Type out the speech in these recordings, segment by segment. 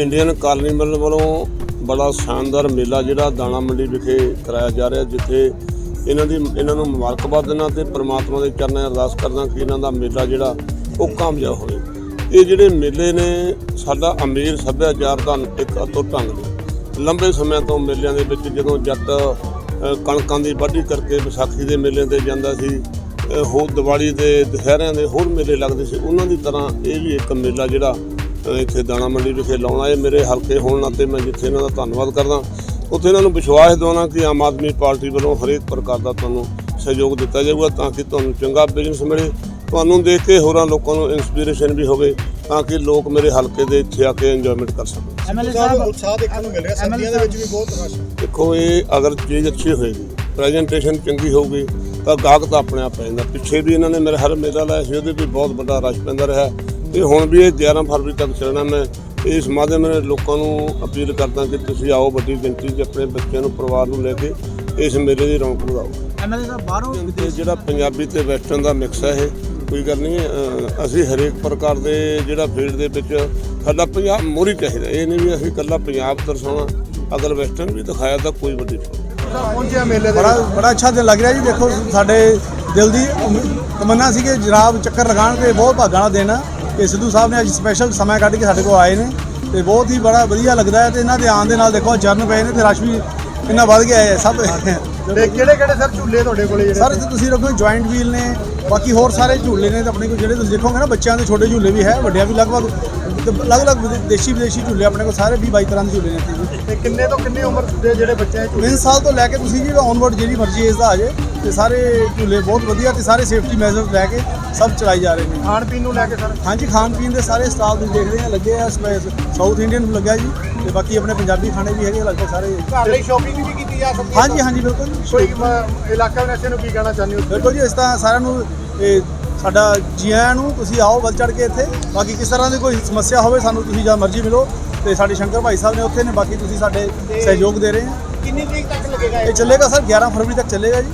Indian carnival ਵੱਲੋਂ ਬੜਾ ਸ਼ਾਨਦਾਰ ਮੇਲਾ ਜਿਹੜਾ ਦਾਣਾ ਮੰਡੀ ਵਿਖੇ ਕਰਾਇਆ ਜਾ ਰਿਹਾ, ਜਿੱਥੇ ਇਹਨਾਂ ਦੀ, ਇਹਨਾਂ ਨੂੰ ਮੁਬਾਰਕਬਾਦ ਦਿੰਦਾ ਤੇ ਪ੍ਰਮਾਤਮਾ ਦੇ ਚਰਨਾਂ 'ਚ ਅਰਦਾਸ ਕਰਦਾ ਕਿ ਇਹਨਾਂ ਦਾ ਮੇਲਾ ਜਿਹੜਾ ਉਹ ਕਾਮਯਾਬ ਹੋਵੇ। ਇਹ ਜਿਹੜੇ ਮੇਲੇ ਨੇ, ਸਾਡਾ ਅਮੀਰ ਸੱਭਿਆਚਾਰ ਦਾ ਇੱਕ ਅਤੁੱਟ ਅੰਗ ਨੇ। ਲੰਬੇ ਸਮੇਂ ਤੋਂ ਮੇਲਿਆਂ ਦੇ ਵਿੱਚ ਜਦੋਂ ਜੱਟ ਕਣਕਾਂ ਦੀ ਵਾਢੀ ਕਰਕੇ ਵਿਸਾਖੀ ਦੇ ਮੇਲੇ ਤੇ ਜਾਂਦਾ ਸੀ ਹੋਰ ਦੀਵਾਲੀ ਦੇ ਦੁਸਹਿਰਿਆਂ ਦੇ ਹੋਰ ਮੇਲੇ ਲੱਗਦੇ ਸੀ, ਉਹਨਾਂ ਦੀ ਤਰ੍ਹਾਂ ਇਹ ਵੀ ਇੱਕ ਮੇਲਾ ਜਿਹੜਾ ਇੱਥੇ ਦਾਣਾ ਮੰਡੀ ਵਿਖੇ ਲਾਉਣਾ ਇਹ ਮੇਰੇ ਹਲਕੇ ਹੋਣ ਨਾਤੇ ਮੈਂ ਜਿੱਥੇ ਇਹਨਾਂ ਦਾ ਧੰਨਵਾਦ ਕਰਦਾ। ਉੱਥੇ ਇਹਨਾਂ ਨੂੰ ਵਿਸ਼ਵਾਸ ਦਿਵਾਉਣਾ ਕਿ ਆਮ ਆਦਮੀ ਪਾਰਟੀ ਵੱਲੋਂ ਹਰੇਕ ਪ੍ਰਕਾਰ ਦਾ ਤੁਹਾਨੂੰ ਸਹਿਯੋਗ ਦਿੱਤਾ ਜਾਊਗਾ ਤਾਂ ਕਿ ਤੁਹਾਨੂੰ ਚੰਗਾ ਬਿਜ਼ਨਸ ਮਿਲੇ। ਤੁਹਾਨੂੰ ਦੇਖ ਕੇ ਹੋਰਾਂ ਲੋਕਾਂ ਨੂੰ ਇਨਸਪੀਰੇਸ਼ਨ ਵੀ ਹੋਵੇ ਤਾਂ ਕਿ ਲੋਕ ਮੇਰੇ ਹਲਕੇ ਦੇ ਇੱਥੇ ਆ ਕੇ ਇੰਜੋਇਮੈਂਟ ਕਰ ਸਕਣ। ਐਮਐਲਏ ਸਾਹਿਬ ਸਾਹਿਬ ਉਤਸ਼ਾਹ ਦੇਖਣ ਨੂੰ ਮਿਲ ਰਿਹਾ। ਸਰਦੀਆਂ ਦੇ ਵਿੱਚ ਵੀ ਬਹੁਤ ਰਸ਼ ਹੈ। ਦੇਖੋ ਇਹ ਅਗਰ ਚੀਜ਼ ਅੱਛੀ ਹੋਏਗੀ ਪ੍ਰੈਜੈਂਟੇਸ਼ਨ ਚੰਗੀ ਹੋਊਗੀ ਤਾਂ ਗਾਹਕ ਤਾਂ ਆਪਣੇ ਆਪ ਪੈ ਜਾਂਦਾ। ਪਿੱਛੇ ਵੀ ਇਹਨਾਂ ਨੇ ਮੇਰੇ ਹਰ ਮੇਲਾ ਲਾਇਆ ਸੀ ਉਹਦੇ ਵੀ ਬਹੁਤ ਵੱਡਾ ਰਸ਼ ਪੈਂਦਾ ਰਿਹਾ। ਤੇ ਹੁਣ ਵੀ ਇਹ 11 ਫਰਵਰੀ ਤੱਕ ਚੱਲਣਾ ਮੈਂ ਇਸ ਮਾਧਿਅਮ ਨਾਲ ਲੋਕਾਂ ਨੂੰ ਅਪੀਲ ਕਰਦਾ ਕਿ ਤੁਸੀਂ ਆਓ ਵੱਡੀ ਗਿਣਤੀ 'ਚ ਆਪਣੇ ਬੱਚਿਆਂ ਨੂੰ ਪਰਿਵਾਰ ਨੂੰ ਲੈ ਕੇ ਇਸ ਮੇਲੇ ਦੀ ਰੌਣਕ ਵਧਾਓ ਐਮਐਲਏ ਸਾਹਿਬ ਬਾਹਰੋਂ ਤੇ ਜਿਹੜਾ ਪੰਜਾਬੀ ਤੇ ਵੈਸਟਰਨ ਦਾ ਮਿਕਸ ਹੈ ਇਹ ਕੋਈ ਗੱਲ ਨਹੀਂ ਅਸੀਂ ਹਰੇਕ ਪ੍ਰਕਾਰ ਦੇ ਜਿਹੜਾ ਫੀਲਡ ਦੇ ਵਿੱਚ ਸਾਡਾ ਪੰਜਾਬ ਮੋਰੀ ਚਾਹੀਦਾ ਇਹ ਨਹੀਂ ਵੀ ਅਸੀਂ ਇਕੱਲਾ ਪੰਜਾਬ ਦਰਸਾਉਣਾ ਅਗਰ ਵੈਸਟਰਨ ਵੀ ਦਿਖਾਇਆ ਤਾਂ ਕੋਈ ਵੱਡੀ ਗੱਲ ਨਹੀਂ। ਪਹੁੰਚਿਆ ਮੇਲੇ ਦੇ ਬੜਾ ਬੜਾ ਅੱਛਾ ਦਿਨ ਲੱਗ ਰਿਹਾ ਜੀ ਦੇਖੋ ਸਾਡੇ ਦਿਲ ਦੀ ਤਮੰਨਾ ਸੀ ਕਿ ਜਨਾਬ ਚੱਕਰ ਲਗਾਉਣ ਤੇ ਬਹੁਤ ਭਾਗਾਂ ਵਾਲਾ ਦਿਨ ਆ। ਕਿ ਸਿੱਧੂ ਸਾਹਿਬ ਨੇ ਅੱਜ ਸਪੈਸ਼ਲ ਸਮਾਂ ਕੱਢ ਕੇ ਸਾਡੇ ਕੋਲ ਆਏ ਨੇ। ਤੇ ਬਹੁਤ ਹੀ ਬੜਾ ਵਧੀਆ ਲੱਗਦਾ ਹੈ ਤੇ ਇਹਨਾਂ ਦੇ ਆਉਣ ਦੇ ਨਾਲ ਦੇਖੋ ਚਰਨ ਪਏ ਨੇ ਤੇ ਰਸ਼ ਵੀ ਇੰਨਾ ਵੱਧ ਗਿਆ ਹੈ ਸਭ ਤੇ ਕਿਹੜੇ ਕਿਹੜੇ ਸਰ ਝੂਲੇ ਤੁਹਾਡੇ ਕੋਲੇ ਜਿਹੜੇ? ਸਰ ਇੱਥੇ ਤੁਸੀਂ ਦੇਖੋ ਜੁਆਇੰਟ ਵੀਲ ਨੇ ਬਾਕੀ ਹੋਰ ਸਾਰੇ ਝੂਲੇ ਨੇ ਤੇ ਆਪਣੇ ਕੋਲ ਜਿਹੜੇ ਤੁਸੀਂ ਦੇਖੋਗੇ ਨਾ ਬੱਚਿਆਂ ਦੇ ਛੋਟੇ ਝੂਲੇ ਵੀ ਹੈ ਵੱਡਿਆਂ ਵੀ ਲਗਭਗ ਅਲੱਗ-ਅਲੱਗ ਦੇਸ਼ੀ ਵਿਦੇਸ਼ੀ ਝੂਲੇ ਆਪਣੇ ਕੋਲ ਸਾਰੇ 20 22 ਤਰ੍ਹਾਂ ਦੇ ਝੂਲੇ ਨੇ। ਤੇ ਕਿੰਨੇ ਤੋਂ ਕਿੰਨੀ ਉਮਰ ਦੇ ਜਿਹੜੇ ਬੱਚੇ ਝੂਲੇ? 3 ਸਾਲ ਤੋਂ ਲੈ ਕੇ ਤੁਸੀਂ ਜੀ ਔਨਵਰਡ ਜਿਹੜੀ ਮਰਜ਼ੀ ਏਜ ਦਾ ਆ ਜੇ ਤੇ ਸਾਰੇ ਝੂਲੇ ਬਹੁਤ ਵਧੀਆ ਤੇ ਸਾਰੇ ਸੇਫਟੀ ਮੈਜ਼ਰਸ ਲੈ ਕੇ ਸਭ ਚਲਾਈ ਜਾ ਰਹੇ ਨੇ। ਖਾਣ ਪੀਣ ਨੂੰ ਲੈ ਕੇ ਸਰ? ਹਾਂਜੀ ਖਾਣ ਪੀਣ ਦੇ ਸਾਰੇ ਸਟਾਲ ਤੁਸੀਂ ਦੇਖਦੇ ਆ ਲੱਗੇ ਆ ਸਾਊਥ ਇੰਡੀਅਨ ਵੀ ਲੱਗਾ ਜੀ ਤੇ ਬਾਕੀ ਆਪਣੇ ਪੰਜਾਬੀ ਖਾਣੇ ਵੀ ਹੈਗੇ ਲਗਭਗ ਸਾਰੇ। ਘਰ ਲਈ ਸ਼ਾਪਿੰਗ ਵੀ ਕੀਤੀ ਜਾ ਸਕਦੀ ਹੈ ਹਾਂਜੀ ਹਾਂਜੀ ਬਿਲਕੁਲ। ਜੀ। ਕੋਈ ਇਲਾਕਾ ਵਾਸੀਆਂ ਨੂੰ ਕੀ ਕਹਿਣਾ ਚਾਹੁੰਦੇ ਹੋ? ਬਿਲਕੁਲ ਜੀ ਇਸ ਤਰ੍ਹਾਂ ਸਾਰਿਆਂ ਨੂੰ ਸਾਡਾ ਜੀ ਆਇਆਂ ਨੂੰ ਤੁਸੀਂ ਆਓ ਵੱਧ ਚੜ ਕੇ ਇੱਥੇ। ਬਾਕੀ ਕਿਸ ਤਰ੍ਹਾਂ ਦੀ ਕੋਈ ਸਮੱਸਿਆ ਹੋਵੇ ਸਾਨੂੰ ਤੁਸੀਂ ਜਦ ਮਰਜ਼ੀ ਮਿਲੋ ਤੇ ਸਾਡੇ ਸ਼ੰਕਰ ਭਾਈ ਸਾਹਿਬ ਨੇ ਉੱਥੇ ਨੇ ਬਾਕੀ ਤੁਸੀਂ ਸਾਡੇ ਸਹਿਯੋਗ ਦੇ ਰਹੇ ਆ। ਕਿੰਨੀ ਤਰੀਕ ਤੱਕ ਲੱਗੇਗਾ ਇਹ? ਚੱਲੇਗਾ ਸਰ 11 ਫਰਵਰੀ ਤੱਕ ਚੱਲੇਗਾ ਜੀ।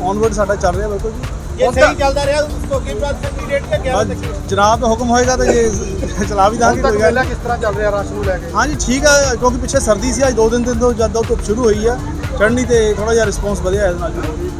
ਔਨਵਰਡ ਸਾਡਾ ਚੱਲ ਰਿਹਾ ਬਿਲਕੁਲ ਜੀ। ਇਹ ਸਹੀ ਚੱਲਦਾ ਰਿਹਾ ਉਸ ਤੋਂ ਬਾਤ ਹੈ ਡੇਟ ਤੇ 11 ਬਸ ਜਨਾਬ ਦਾ ਹੁਕਮ ਹੋਏਗਾ ਤਾਂ ਇਹ ਚਲਾ ਵੀ ਦਾਂਗੇ ਤੱਕ ਕੋਈ ਗੱਲ ਕਿਸ ਤਰ੍ਹਾਂ ਚੱਲ ਰਿਹਾ ਰਸ਼ ਨੂੰ ਲੈ ਕੇ? ਹਾਂਜੀ ਠੀਕ ਆ ਕਿਉਂਕਿ ਪਿੱਛੇ ਸਰਦੀ ਸੀ ਅੱਜ ਦੋ ਦਿਨ ਦਿਨ ਤੋਂ ਜਦ ਤੋਂ ਧੁੱਪ ਸ਼ੁਰੂ ਹੋਈ ਆ ਚੜ੍ਹਨੀ ਤੇ ਥੋੜਾ ਜਿਹਾ ਰਿਸਪੌਂਸ ਵਧਿਆ ਇਹਦੇ ਨਾਲ ਜੀ।